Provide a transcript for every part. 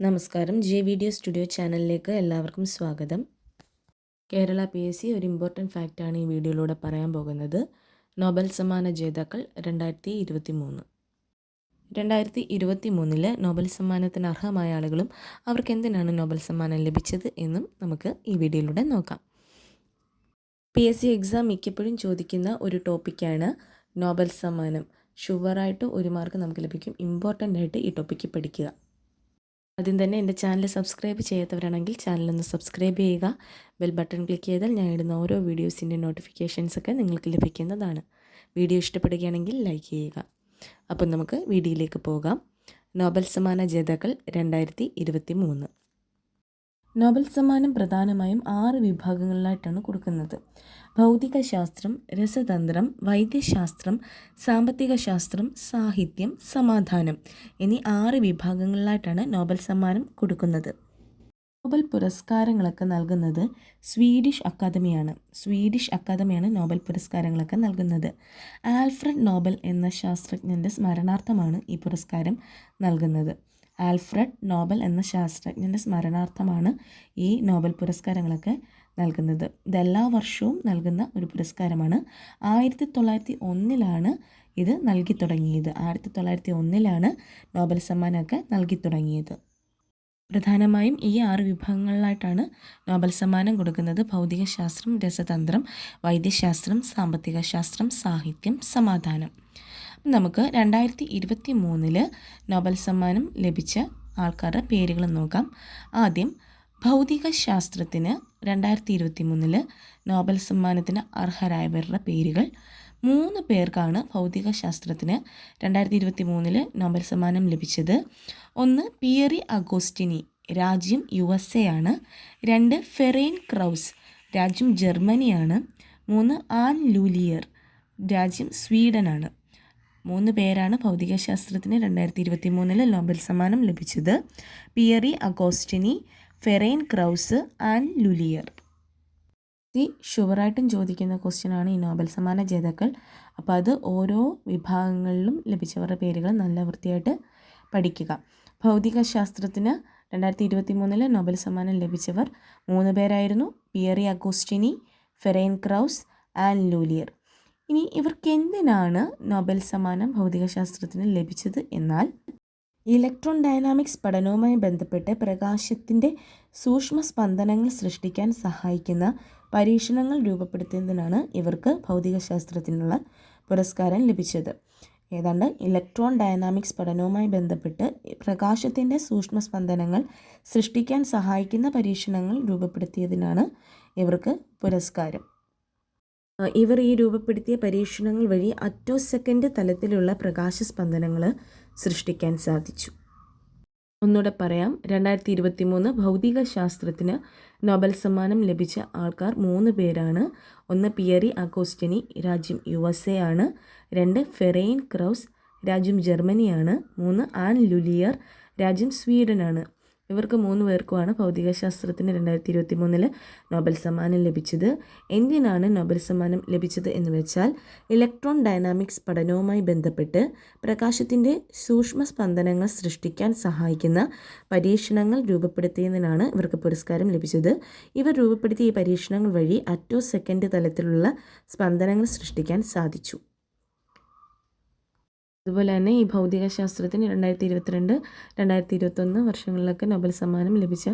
നമസ്കാരം. J video studio ചാനലിലേക്ക് എല്ലാവർക്കും സ്വാഗതം. കേരള പി എസ് സി ഒരു ഇമ്പോർട്ടന്റ് ഫാക്റ്റാണ് ഈ വീഡിയോയിലൂടെ പറയാൻ പോകുന്നത്. നോബൽ സമ്മാന ജേതാക്കൾ രണ്ടായിരത്തി ഇരുപത്തി മൂന്ന് രണ്ടായിരത്തി ഇരുപത്തി മൂന്നിൽ നോബൽ സമ്മാനത്തിന് അർഹമായ ആളുകളും അവർക്ക് എന്തിനാണ് നോബൽ സമ്മാനം ലഭിച്ചത് എന്നും നമുക്ക് ഈ വീഡിയോയിലൂടെ നോക്കാം. പി എസ് സി എക്സാം മിക്കപ്പോഴും ചോദിക്കുന്ന ഒരു ടോപ്പിക്കാണ് നോബൽ സമ്മാനം. ഷുവറായിട്ട് ഒരു മാർക്ക് നമുക്ക് ലഭിക്കും. ഇമ്പോർട്ടന്റ് ആയിട്ട് ഈ ടോപ്പിക്ക് പഠിക്കുക. ആദ്യം തന്നെ എന്റെ ചാനൽ സബ്സ്ക്രൈബ് ചെയ്യാത്തവരാണെങ്കിൽ ചാനലൊന്ന് സബ്സ്ക്രൈബ് ചെയ്യുക. ബെൽ ബട്ടൺ ക്ലിക്ക് ചെയ്താൽ ഞാൻ ഇടുന്ന ഓരോ വീഡിയോസിന്റെ നോട്ടിഫിക്കേഷൻസ് ഒക്കെ നിങ്ങൾക്ക് ലഭിക്കുന്നതാണ്. വീഡിയോ ഇഷ്ടപ്പെടുകയാണെങ്കിൽ ലൈക്ക് ചെയ്യുക. അപ്പം നമുക്ക് വീഡിയോയിലേക്ക് പോകാം. നോബൽ സമ്മാന ജേതാക്കൾ രണ്ടായിരത്തി ഇരുപത്തി മൂന്ന് നോബൽ സമ്മാനം പ്രധാനമായും ആറ് വിഭാഗങ്ങളിലായിട്ടാണ് കൊടുക്കുന്നത്. ഭൗതിക ശാസ്ത്രം രസതന്ത്രം വൈദ്യശാസ്ത്രം സാമ്പത്തിക ശാസ്ത്രം സാഹിത്യം സമാധാനം എന്നീ ആറ് വിഭാഗങ്ങളിലായിട്ടാണ് നോബൽ സമ്മാനം കൊടുക്കുന്നത്. നോബൽ പുരസ്കാരങ്ങളൊക്കെ നൽകുന്നത് സ്വീഡിഷ് അക്കാദമിയാണ്. സ്വീഡിഷ് അക്കാദമിയാണ് നോബൽ പുരസ്കാരങ്ങളൊക്കെ നൽകുന്നത്. ആൽഫ്രഡ് നോബൽ എന്ന ശാസ്ത്രജ്ഞന്റെ സ്മരണാർത്ഥമാണ് ഈ പുരസ്കാരം നൽകുന്നത്. ആൽഫ്രഡ് നോബൽ എന്ന ശാസ്ത്രജ്ഞന്റെ സ്മരണാർത്ഥമാണ് ഈ നോബൽ പുരസ്കാരങ്ങളൊക്കെ നൽകുന്നത്. ഇതെല്ലാ വർഷവും നൽകുന്ന ഒരു പുരസ്കാരമാണ്. ആയിരത്തി തൊള്ളായിരത്തി ഒന്നിലാണ് ഇത് നൽകി തുടങ്ങിയത് ആയിരത്തി തൊള്ളായിരത്തി ഒന്നിലാണ് നോബൽ സമ്മാനമൊക്കെ നൽകി തുടങ്ങിയത് പ്രധാനമായും ഈ ആറ് വിഭാഗങ്ങളിലായിട്ടാണ് നോബൽ സമ്മാനം കൊടുക്കുന്നത്. ഭൗതികശാസ്ത്രം രസതന്ത്രം വൈദ്യശാസ്ത്രം സാമ്പത്തിക ശാസ്ത്രം സാഹിത്യം സമാധാനം. നമുക്ക് രണ്ടായിരത്തി ഇരുപത്തി നോബൽ സമ്മാനം ലഭിച്ച ആൾക്കാരുടെ പേരുകൾ നോക്കാം. ആദ്യം ഭൗതിക ശാസ്ത്രത്തിന് രണ്ടായിരത്തി ഇരുപത്തി മൂന്നിൽ നോബൽ സമ്മാനത്തിന് അർഹരായവരുടെ പേരുകൾ. മൂന്ന് പേർക്കാണ് ഭൗതിക ശാസ്ത്രത്തിന് രണ്ടായിരത്തി ഇരുപത്തി മൂന്നിൽ നോബൽ സമ്മാനം ലഭിച്ചത്. ഒന്ന് പിയറി അഗോസ്റ്റിനി രാജ്യം യു എസ് എ ആണ് രണ്ട് ഫെറൈൻ ക്രൗസ് രാജ്യം ജർമ്മനിയാണ്. മൂന്ന് ആൻ ലൂലിയർ രാജ്യം സ്വീഡനാണ്. മൂന്ന് പേരാണ് ഭൗതികശാസ്ത്രത്തിന് രണ്ടായിരത്തി ഇരുപത്തി മൂന്നിൽ നോബൽ സമ്മാനം ലഭിച്ചത്. Pierre Agostini Ferenc Krausz and L'Huillier. ഇത് ഷുവറായിട്ടും ചോദിക്കുന്ന ക്വസ്റ്റ്യനാണ് ഈ നോബൽ സമ്മാന ജേതാക്കൾ. അപ്പോൾ അത് ഓരോ വിഭാഗങ്ങളിലും ലഭിച്ചവരുടെ പേരുകൾ നല്ല വൃത്തിയായിട്ട് പഠിക്കുക. ഭൗതിക ശാസ്ത്രത്തിന് രണ്ടായിരത്തി ഇരുപത്തി മൂന്നിൽ നോബൽ സമ്മാനം ലഭിച്ചവർ മൂന്ന് പേരായിരുന്നു. Pierre Agostini Ferenc Krausz and L'Huillier. ഇനി ഇവർക്ക് എന്തിനാണ് നോബൽ സമ്മാനം ഭൗതികശാസ്ത്രത്തിന് ലഭിച്ചത് എന്നാൽ ഇലക്ട്രോൺ ഡൈനാമിക്സ് പഠനവുമായി ബന്ധപ്പെട്ട് പ്രകാശത്തിന്റെ സൂക്ഷ്മ സ്പന്ദനങ്ങൾ സൃഷ്ടിക്കാൻ സഹായിക്കുന്ന പരീക്ഷണങ്ങൾ രൂപപ്പെടുത്തിയതിനാണ് ഇവർക്ക് ഭൗതികശാസ്ത്രത്തിനുള്ള പുരസ്കാരം ലഭിച്ചത്. ഏതാണ്ട് ഇലക്ട്രോൺ ഡയനാമിക്സ് പഠനവുമായി ബന്ധപ്പെട്ട് പ്രകാശത്തിന്റെ സൂക്ഷ്മ സ്പന്ദനങ്ങൾ സൃഷ്ടിക്കാൻ സഹായിക്കുന്ന പരീക്ഷണങ്ങൾ രൂപപ്പെടുത്തിയതിനാണ് ഇവർക്ക് പുരസ്കാരം. ഇവർ ഈ രൂപപ്പെടുത്തിയ പരീക്ഷണങ്ങൾ വഴി അറ്റോ സെക്കൻഡ് തലത്തിലുള്ള പ്രകാശ സ്പന്ദനങ്ങൾ സൃഷ്ടിക്കാൻ സാധിച്ചു. ഒന്നുകൂടെ പറയാം. രണ്ടായിരത്തി ഇരുപത്തി മൂന്ന് ഭൗതിക ശാസ്ത്രത്തിന് നോബൽ സമ്മാനം ലഭിച്ച ആൾക്കാർ മൂന്ന് പേരാണ്. ഒന്ന് പിയറി അഗോസ്റ്റനി രാജ്യം യു എസ് എ ആണ് രണ്ട് ഫെറൈൻ ക്രൗസ് രാജ്യം ജർമ്മനിയാണ്. മൂന്ന് ആൻ ലുലിയർ രാജ്യം സ്വീഡനാണ്. ഇവർക്ക് മൂന്ന് പേർക്കുമാണ് ഭൗതികശാസ്ത്രത്തിന് രണ്ടായിരത്തി ഇരുപത്തി മൂന്നിൽ നോബൽ സമ്മാനം ലഭിച്ചത്. എന്തിനാണ് നോബൽ സമ്മാനം ലഭിച്ചത് എന്ന് വെച്ചാൽ ഇലക്ട്രോൺ ഡൈനാമിക്സ് പഠനവുമായി ബന്ധപ്പെട്ട് പ്രകാശത്തിന്റെ സൂക്ഷ്മ സ്പന്ദനങ്ങൾ സൃഷ്ടിക്കാൻ സഹായിക്കുന്ന പരീക്ഷണങ്ങൾ രൂപപ്പെടുത്തിയതിനാണ് ഇവർക്ക് പുരസ്കാരം ലഭിച്ചത്. ഇവർ രൂപപ്പെടുത്തിയ ഈ പരീക്ഷണങ്ങൾ വഴി അറ്റോ സെക്കൻഡ് തലത്തിലുള്ള സ്പന്ദനങ്ങൾ സൃഷ്ടിക്കാൻ സാധിച്ചു. അതുപോലെ തന്നെ ഈ ഭൗതിക ശാസ്ത്രത്തിന് രണ്ടായിരത്തി ഇരുപത്തിരണ്ട് രണ്ടായിരത്തി ഇരുപത്തൊന്ന് വർഷങ്ങളിലൊക്കെ നൊബൽ സമ്മാനം ലഭിച്ച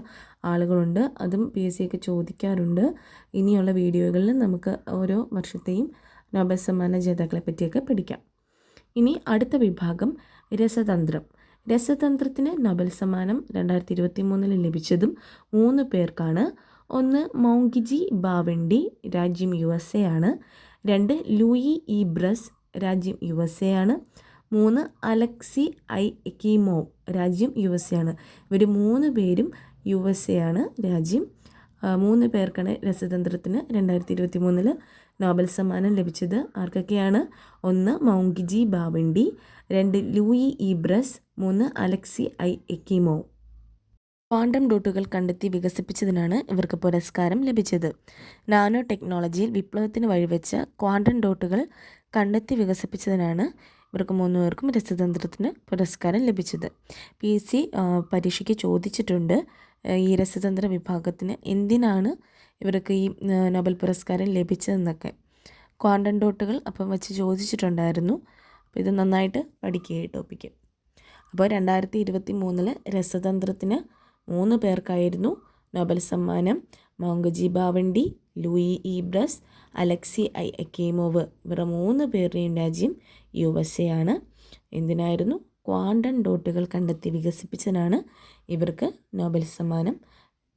ആളുകളുണ്ട്. അതും പി എസ് സി ഒക്കെ ചോദിക്കാറുണ്ട്. ഇനിയുള്ള വീഡിയോകളിൽ നമുക്ക് ഓരോ വർഷത്തെയും നൊബൽ സമ്മാന ജേതാക്കളെ പറ്റിയൊക്കെ പഠിക്കാം. ഇനി അടുത്ത വിഭാഗം രസതന്ത്രം. രസതന്ത്രത്തിന് നൊബൽ സമ്മാനം രണ്ടായിരത്തി ഇരുപത്തി മൂന്നിൽ ലഭിച്ചതും മൂന്ന് പേർക്കാണ്. ഒന്ന് മൗങ്കിജി ബാവണ്ടി രാജ്യം യു എസ് എ ആണ്. രണ്ട് ലൂയി ഇ ബ്രസ് രാജ്യം യു എസ് എ ആണ്. മൂന്ന് അലക്സി ഐ കീമോ രാജ്യം യു എസ് എ ആണ് ഇവർ മൂന്ന് പേരും യു എസ് എ ആണ് രാജ്യം. മൂന്ന് പേർക്കാണ് രസതന്ത്രത്തിന് രണ്ടായിരത്തി ഇരുപത്തി മൂന്നിൽ നോബൽ സമ്മാനം ലഭിച്ചത്. ആർക്കൊക്കെയാണ്? ഒന്ന് മൗങ്കിജി ബാവണ്ടി. രണ്ട് ലൂയി ഇബ്രസ് മൂന്ന് അലക്സി ഐ എക്കിമോ. ക്വാണ്ടം ഡോട്ടുകൾ കണ്ടെത്തി വികസിപ്പിച്ചതിനാണ് ഇവർക്ക് പുരസ്കാരം ലഭിച്ചത്. നാനോ ടെക്നോളജിയിൽ വിപ്ലവത്തിന് വഴിവെച്ച ക്വാണ്ടം ഡോട്ടുകൾ കണ്ടെത്തി വികസിപ്പിച്ചതിനാണ് ഇവർക്ക് മൂന്ന് പേർക്കും രസതന്ത്രത്തിന് പുരസ്കാരം ലഭിച്ചത്. പി. എസ് സി പരീക്ഷയ്ക്ക് ചോദിച്ചിട്ടുണ്ട് ഈ രസതന്ത്ര വിഭാഗത്തിന് എന്തിനാണ് ഇവർക്ക് ഈ നോബൽ പുരസ്കാരം ലഭിച്ചതെന്നൊക്കെ. ക്വാണ്ടം ഡോട്ടുകൾ അപ്പം വെച്ച് ചോദിച്ചിട്ടുണ്ടായിരുന്നു. അപ്പോൾ ഇത് നന്നായിട്ട് പഠിക്കുക ഈ ടോപ്പിക്ക്. അപ്പോൾ രണ്ടായിരത്തി ഇരുപത്തി മൂന്നിൽ രസതന്ത്രത്തിന് മൂന്ന് പേർക്കായിരുന്നു നോബൽ സമ്മാനം. Moungi Bawendi Louis E Brus Alexei I. Ekimov ഇവരുടെ മൂന്ന് പേരുടെയും രാജ്യം യു എസ് എ ആണ് എന്തിനായിരുന്നു? ക്വാണ്ടം ഡോട്ടുകൾ കണ്ടെത്തി വികസിപ്പിച്ചതിനാണ് ഇവർക്ക് നോബൽ സമ്മാനം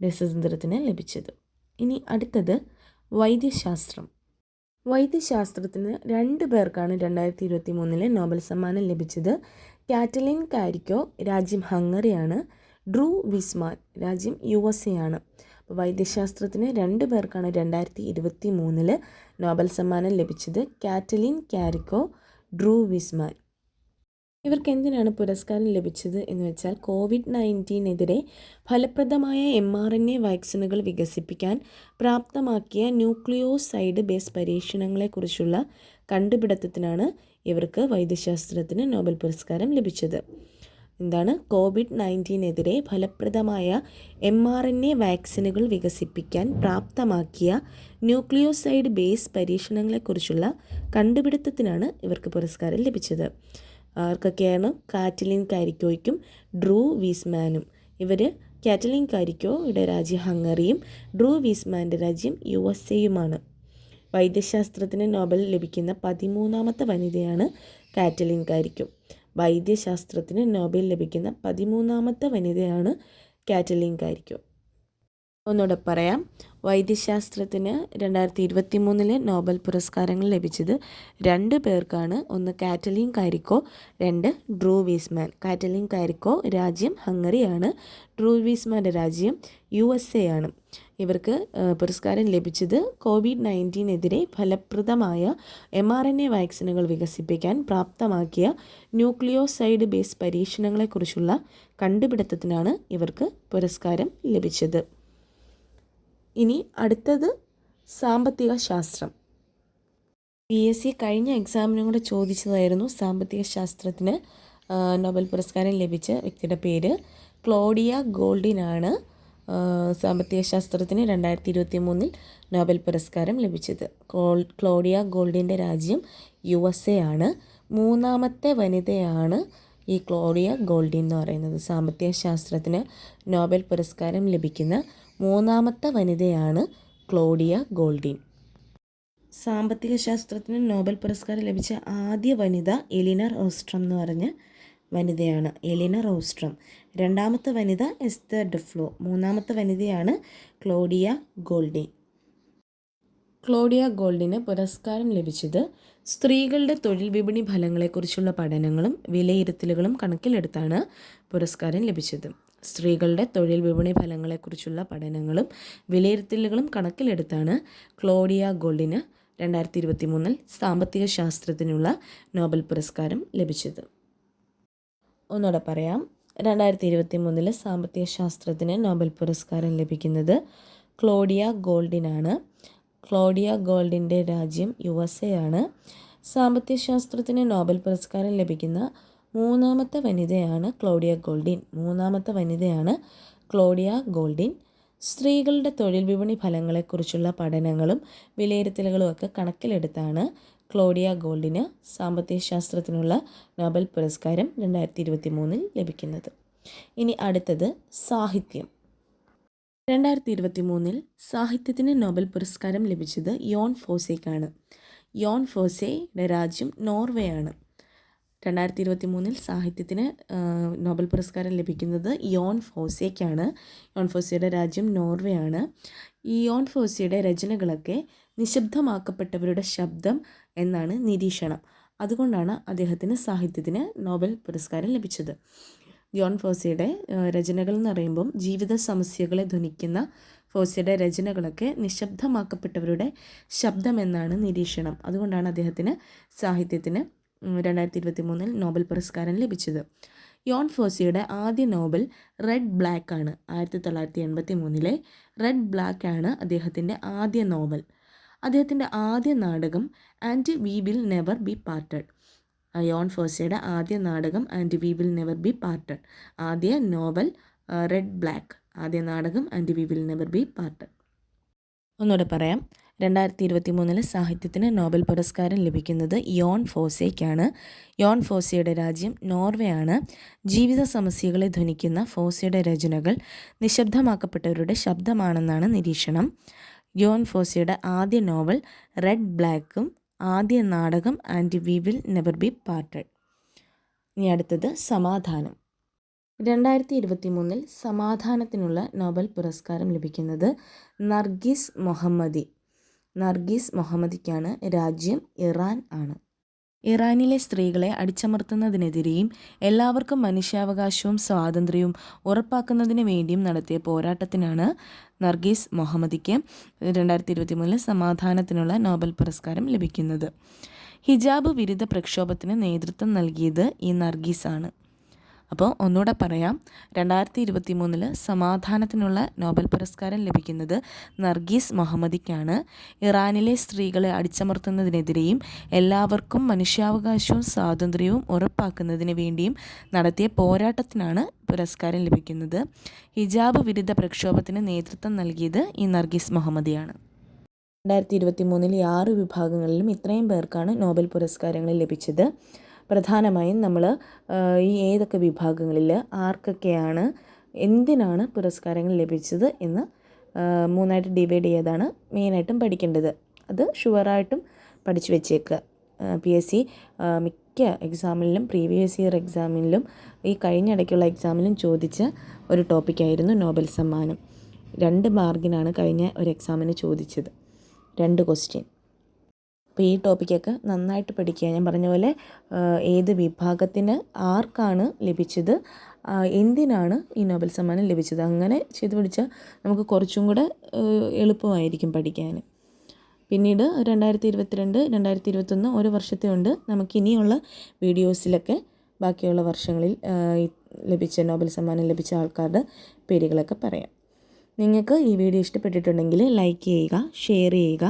രസതന്ത്രത്തിന് ലഭിച്ചത്. ഇനി അടുത്തത് വൈദ്യശാസ്ത്രം. വൈദ്യശാസ്ത്രത്തിന് രണ്ട് പേർക്കാണ് രണ്ടായിരത്തി ഇരുപത്തി മൂന്നിലെ നോബൽ സമ്മാനം ലഭിച്ചത്. കാറ്റലിൻ കാരിക്കോ രാജ്യം ഹംഗറിയാണ്. ഡ്രൂ വിസ്മാൻ രാജ്യം യു എസ് എ ആണ് അപ്പോൾ വൈദ്യശാസ്ത്രത്തിന് രണ്ട് പേർക്കാണ് രണ്ടായിരത്തി ഇരുപത്തി മൂന്നിൽ നോബൽ സമ്മാനം ലഭിച്ചത്. കാറ്റലിൻ കാരിക്കോ ഡ്രൂ വിസ്മാൻ ഇവർക്ക് എന്തിനാണ് പുരസ്കാരം ലഭിച്ചത് എന്ന് വെച്ചാൽ കോവിഡ് നയന്റീനെതിരെ ഫലപ്രദമായ എം ആർ എൻ എ വാക്സിനുകൾ വികസിപ്പിക്കാൻ പ്രാപ്തമാക്കിയ ന്യൂക്ലിയോസൈഡ് ബേസ് പരീക്ഷണങ്ങളെക്കുറിച്ചുള്ള കണ്ടുപിടുത്തത്തിനാണ് ഇവർക്ക് വൈദ്യശാസ്ത്രത്തിന് നോബൽ പുരസ്കാരം ലഭിച്ചത്. എന്താണ്? കോവിഡ് നയന്റീനെതിരെ ഫലപ്രദമായ എം ആർ എൻ എ വാക്സിനുകൾ വികസിപ്പിക്കാൻ പ്രാപ്തമാക്കിയ ന്യൂക്ലിയോസൈഡ് ബേസ് പരീക്ഷണങ്ങളെക്കുറിച്ചുള്ള കണ്ടുപിടുത്തത്തിനാണ് ഇവർക്ക് പുരസ്കാരം ലഭിച്ചത്. ആർക്കൊക്കെയാണ് കാറ്റലിൻ കാരിക്കോയ്ക്കും ഡ്രൂ വീസ്മാനും? ഇവർ കാറ്റലിൻ കാരിക്കോയുടെ രാജ്യം ഹംഗറിയും ഡ്രൂ വീസ്മാന്റെ രാജ്യം യു എസ് എയുമാണ്. വൈദ്യശാസ്ത്രത്തിന് നോബൽ ലഭിക്കുന്ന പതിമൂന്നാമത്തെ വനിതയാണ് കാറ്റലിൻ കാരിക്കോ വൈദ്യശാസ്ത്രത്തിന് നോബൽ ലഭിക്കുന്ന പതിമൂന്നാമത്തെ വനിതയാണ് കാറ്റലിൻ കാരിക്കോ ഒന്നുകൂടെ പറയാം. വൈദ്യശാസ്ത്രത്തിന് രണ്ടായിരത്തി ഇരുപത്തി മൂന്നിലെ നോബൽ പുരസ്കാരങ്ങൾ ലഭിച്ചത് രണ്ട് പേർക്കാണ്. ഒന്ന് കാറ്റലിൻ കാരിക്കോ രണ്ട് ഡ്രൂ വീസ്മാൻ. കാറ്റലിൻ കാരിക്കോ രാജ്യം ഹംഗറിയാണ്. ഡ്രൂ വീസ്മാന്റെ രാജ്യം യു എസ് എ ആണ് ഇവർക്ക് പുരസ്കാരം ലഭിച്ചത് കോവിഡ് നയന്റീനെതിരെ ഫലപ്രദമായ എം ആർ എൻ എ വാക്സിനുകൾ വികസിപ്പിക്കാൻ പ്രാപ്തമാക്കിയ ന്യൂക്ലിയോസൈഡ് ബേസ് പരീക്ഷണങ്ങളെക്കുറിച്ചുള്ള കണ്ടുപിടുത്തത്തിനാണ് ഇവർക്ക് പുരസ്കാരം ലഭിച്ചത്. ഇനി അടുത്തത് സാമ്പത്തിക ശാസ്ത്രം പി എസ് സി കഴിഞ്ഞ എക്സാമിനും കൂടെ ചോദിച്ചതായിരുന്നു സാമ്പത്തിക ശാസ്ത്രത്തിന് നോബൽ പുരസ്കാരം ലഭിച്ച വ്യക്തിയുടെ പേര്. ക്ലോഡിയ ഗോൾഡിനാണ് സാമ്പത്തിക ശാസ്ത്രത്തിന് രണ്ടായിരത്തി ഇരുപത്തി മൂന്നിൽ നോബൽ പുരസ്കാരം ലഭിച്ചത്. ക്ലോഡിയ ഗോൾഡിന്റെ രാജ്യം യു എസ് എ ആണ്. മൂന്നാമത്തെ വനിതയാണ് ഈ ക്ലോഡിയ ഗോൾഡി എന്ന് പറയുന്നത്. സാമ്പത്തിക ശാസ്ത്രത്തിന് നോബൽ പുരസ്കാരം ലഭിക്കുന്ന മൂന്നാമത്തെ വനിതയാണ് ക്ലോഡിയ ഗോൾഡിൻ. സാമ്പത്തിക ശാസ്ത്രത്തിന് നോബൽ പുരസ്കാരം ലഭിച്ച ആദ്യ വനിത എലിന റോസ്ട്രം എന്ന് പറഞ്ഞ വനിതയാണ് എലിന റോസ്ട്രം. രണ്ടാമത്തെ വനിത എസ്തർ ഡെഫ്ലോ. മൂന്നാമത്തെ വനിതയാണ് ക്ലോഡിയ ഗോൾഡിൻ. ക്ലോഡിയ ഗോൾഡിന് പുരസ്കാരം ലഭിച്ചത് സ്ത്രീകളുടെ തൊഴിൽ വിപണി ഫലങ്ങളെക്കുറിച്ചുള്ള പഠനങ്ങളും വിലയിരുത്തലുകളും കണക്കിലെടുത്താണ് പുരസ്കാരം ലഭിച്ചത്. സ്ത്രീകളുടെ തൊഴിൽ വിപണി ഫലങ്ങളെക്കുറിച്ചുള്ള പഠനങ്ങളും വിലയിരുത്തലുകളും കണക്കിലെടുത്താണ് ക്ലോഡിയ ഗോൾഡിന് രണ്ടായിരത്തി ഇരുപത്തി മൂന്നിൽ സാമ്പത്തിക ശാസ്ത്രത്തിനുള്ള നോബൽ പുരസ്കാരം ലഭിച്ചത്. ഒന്നുകൂടെ പറയാം. രണ്ടായിരത്തി ഇരുപത്തി മൂന്നിൽ സാമ്പത്തിക ശാസ്ത്രത്തിന് നോബൽ പുരസ്കാരം ലഭിക്കുന്നത് ക്ലോഡിയ ഗോൾഡിനാണ്. ക്ലോഡിയ ഗോൾഡിന്റെ രാജ്യം യു എസ് എ ആണ്. സാമ്പത്തിക ശാസ്ത്രത്തിന് നോബൽ പുരസ്കാരം ലഭിക്കുന്ന മൂന്നാമത്തെ വനിതയാണ് ക്ലോഡിയ ഗോൾഡിൻ. മൂന്നാമത്തെ വനിതയാണ് ക്ലോഡിയ ഗോൾഡിൻ. സ്ത്രീകളുടെ തൊഴിൽ വിപണി ഫലങ്ങളെക്കുറിച്ചുള്ള പഠനങ്ങളും വിലയിരുത്തലുകളും ഒക്കെ കണക്കിലെടുത്താണ് ക്ലോഡിയ ഗോൾഡിന് സാമ്പത്തിക ശാസ്ത്രത്തിനുള്ള നോബൽ പുരസ്കാരം രണ്ടായിരത്തി ഇരുപത്തി മൂന്നിൽ ലഭിക്കുന്നത്. ഇനി അടുത്തത് സാഹിത്യം. രണ്ടായിരത്തി ഇരുപത്തി മൂന്നിൽ സാഹിത്യത്തിന് നോബൽ പുരസ്കാരം ലഭിച്ചത് യോൺ ഫോസേക്കാണ്. യോൺ ഫോസേയുടെ രാജ്യം നോർവേ ആണ് രണ്ടായിരത്തി ഇരുപത്തി മൂന്നിൽ സാഹിത്യത്തിന് നോബൽ പുരസ്കാരം ലഭിക്കുന്നത് യോൺ ഫോസേക്കാണ് യോൺ ഫോസയുടെ രാജ്യം നോർവേ ആണ് ഈ യോൺ ഫോസയുടെ രചനകളൊക്കെ നിശബ്ദമാക്കപ്പെട്ടവരുടെ ശബ്ദം എന്നാണ് നിരീക്ഷണം. അതുകൊണ്ടാണ് അദ്ദേഹത്തിന് സാഹിത്യത്തിന് നോബൽ പുരസ്കാരം ലഭിച്ചത്. ജോൺ ഫോസിയുടെ രചനകൾ എന്ന് പറയുമ്പം ജീവിത സമസ്യകളെ ധ്വനിക്കുന്ന ഫോസിയുടെ രചനകളൊക്കെ നിശബ്ദമാക്കപ്പെട്ടവരുടെ ശബ്ദമെന്നാണ് നിരീക്ഷണം. അതുകൊണ്ടാണ് അദ്ദേഹത്തിന് സാഹിത്യത്തിന് രണ്ടായിരത്തി ഇരുപത്തി മൂന്നിൽ നോബൽ പുരസ്കാരം ലഭിച്ചത്. യോൺ ഫോസിയുടെ ആദ്യ നോബൽ റെഡ് ബ്ലാക്ക് ആണ്. ആയിരത്തി തൊള്ളായിരത്തി എൺപത്തി മൂന്നിലെ റെഡ് ബ്ലാക്ക് ആണ് അദ്ദേഹത്തിന്റെ ആദ്യ നോവൽ അദ്ദേഹത്തിന്റെ ആദ്യ നാടകം and we will never be parted. Jon ഫോസയുടെ ആദ്യ നാടകം and we will never be parted. ആദ്യ നോവൽ റെഡ് ബ്ലാക്ക്. ആദ്യ നാടകം and we will never be parted. ഒന്നുകൂടെ പറയാം. രണ്ടായിരത്തി ഇരുപത്തി മൂന്നിൽ സാഹിത്യത്തിന് നോബൽ പുരസ്കാരം ലഭിക്കുന്നത് യോൺ ഫോസയ്ക്കാണ് യോൺ ഫോസയുടെ രാജ്യം നോർവേ ആണ് ജീവിത സമസ്യകളെ ധ്വനിക്കുന്ന ഫോസയുടെ രചനകൾ നിശബ്ദമാക്കപ്പെട്ടവരുടെ ശബ്ദമാണെന്നാണ് നിരീക്ഷണം. യോൺ ഫോസയുടെ ആദ്യ നോവൽ റെഡ് ബ്ലാക്കും ആദ്യ നാടകം and we will never be parted. ഇനി അടുത്തത് സമാധാനം. രണ്ടായിരത്തി ഇരുപത്തി മൂന്നിൽ സമാധാനത്തിനുള്ള നോബൽ പുരസ്കാരം ലഭിക്കുന്നത് നർഗീസ് മൊഹമ്മദി. നർഗീസ് മുഹമ്മദിക്കാണ് രാജ്യം ഇറാൻ ആണ്. ഇറാനിലെ സ്ത്രീകളെ അടിച്ചമർത്തുന്നതിനെതിരെയും എല്ലാവർക്കും മനുഷ്യാവകാശവും സ്വാതന്ത്ര്യവും ഉറപ്പാക്കുന്നതിന് വേണ്ടിയും നടത്തിയ പോരാട്ടത്തിനാണ് നർഗീസ് മുഹമ്മദിക്ക് രണ്ടായിരത്തി ഇരുപത്തി മൂന്നിൽ സമാധാനത്തിനുള്ള നോബൽ പുരസ്കാരം ലഭിക്കുന്നത്. ഹിജാബ് വിരുദ്ധ പ്രക്ഷോഭത്തിന് നേതൃത്വം നൽകിയത് ഈ നർഗീസാണ്. അപ്പോൾ ഒന്നുകൂടെ പറയാം. രണ്ടായിരത്തി ഇരുപത്തി മൂന്നിൽ സമാധാനത്തിനുള്ള നോബൽ പുരസ്കാരം ലഭിക്കുന്നത് നർഗീസ് മുഹമ്മദിക്കാണ്. ഇറാനിലെ സ്ത്രീകളെ അടിച്ചമർത്തുന്നതിനെതിരെയും എല്ലാവർക്കും മനുഷ്യാവകാശവും സ്വാതന്ത്ര്യവും ഉറപ്പാക്കുന്നതിന് വേണ്ടിയും നടത്തിയ പോരാട്ടത്തിനാണ് പുരസ്കാരം ലഭിക്കുന്നത്. ഹിജാബ് വിരുദ്ധ പ്രക്ഷോഭത്തിന് നേതൃത്വം നൽകിയത് ഈ നർഗീസ് മുഹമ്മദിയാണ്. രണ്ടായിരത്തി ഇരുപത്തി മൂന്നിൽ ആറ് വിഭാഗങ്ങളിലും ഇത്രയും പേർക്കാണ് നോബൽ പുരസ്കാരങ്ങൾ ലഭിച്ചത്. പ്രധാനമായും നമ്മൾ ഈ ഏതൊക്കെ വിഭാഗങ്ങളിൽ ആർക്കൊക്കെയാണ് എന്തിനാണ് പുരസ്കാരങ്ങൾ ലഭിച്ചത് എന്ന് മൂന്നായിട്ട് ഡിവൈഡ് ചെയ്താണ് മെയിനായിട്ടും പഠിക്കേണ്ടത്. അത് ഷുവറായിട്ടും പഠിച്ചു വെച്ചേക്കുക. പി എസ് സി മിക്ക എക്സാമിലും പ്രീവിയസ് ഇയർ എക്സാമിലും ഈ കഴിഞ്ഞ ഇടയ്ക്കുള്ള എക്സാമിലും ചോദിച്ച ഒരു ടോപ്പിക്കായിരുന്നു നോബൽ സമ്മാനം. രണ്ട് മാർഗിനാണ് കഴിഞ്ഞ ഒരു എക്സാമിന് ചോദിച്ചത്. രണ്ട് ക്വസ്റ്റ്യൻ. അപ്പോൾ ഈ ടോപ്പിക്കൊക്കെ നന്നായിട്ട് പഠിക്കുക. ഞാൻ പറഞ്ഞ പോലെ ഏത് വിഭാഗത്തിന് ആർക്കാണ് ലഭിച്ചത് എന്തിനാണ് ഈ നോബൽ സമ്മാനം ലഭിച്ചത്? അങ്ങനെ ചെയ്ത് പഠിച്ചാൽ നമുക്ക് കുറച്ചും കൂടെ എളുപ്പമായിരിക്കും പഠിക്കാൻ. പിന്നീട് രണ്ടായിരത്തി ഇരുപത്തിരണ്ട് രണ്ടായിരത്തി ഇരുപത്തൊന്ന് ഒരു വർഷത്തെ ഉണ്ട്. നമുക്കിനിയുള്ള വീഡിയോസിലൊക്കെ ബാക്കിയുള്ള വർഷങ്ങളിൽ ലഭിച്ച നോബൽ സമ്മാനം ലഭിച്ച ആൾക്കാരുടെ പേരുകളൊക്കെ പറയാം. നിങ്ങൾക്ക് ഈ വീഡിയോ ഇഷ്ടപ്പെട്ടിട്ടുണ്ടെങ്കിൽ ലൈക്ക് ചെയ്യുക ഷെയർ ചെയ്യുക.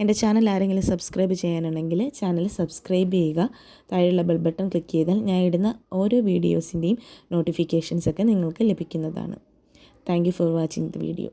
എന്റെ ചാനൽ ആരെങ്കിലും സബ്സ്ക്രൈബ് ചെയ്യാനുണ്ടെങ്കിൽ ചാനൽ സബ്സ്ക്രൈബ് ചെയ്യുക. താഴെയുള്ള ബെൽ ബട്ടൺ ക്ലിക്ക് ചെയ്താൽ ഞാൻ ഇടുന്ന ഓരോ വീഡിയോസിന്റെയും നോട്ടിഫിക്കേഷൻസ് ഒക്കെ നിങ്ങൾക്ക് ലഭിക്കുന്നതാണ്. Thank for watching the video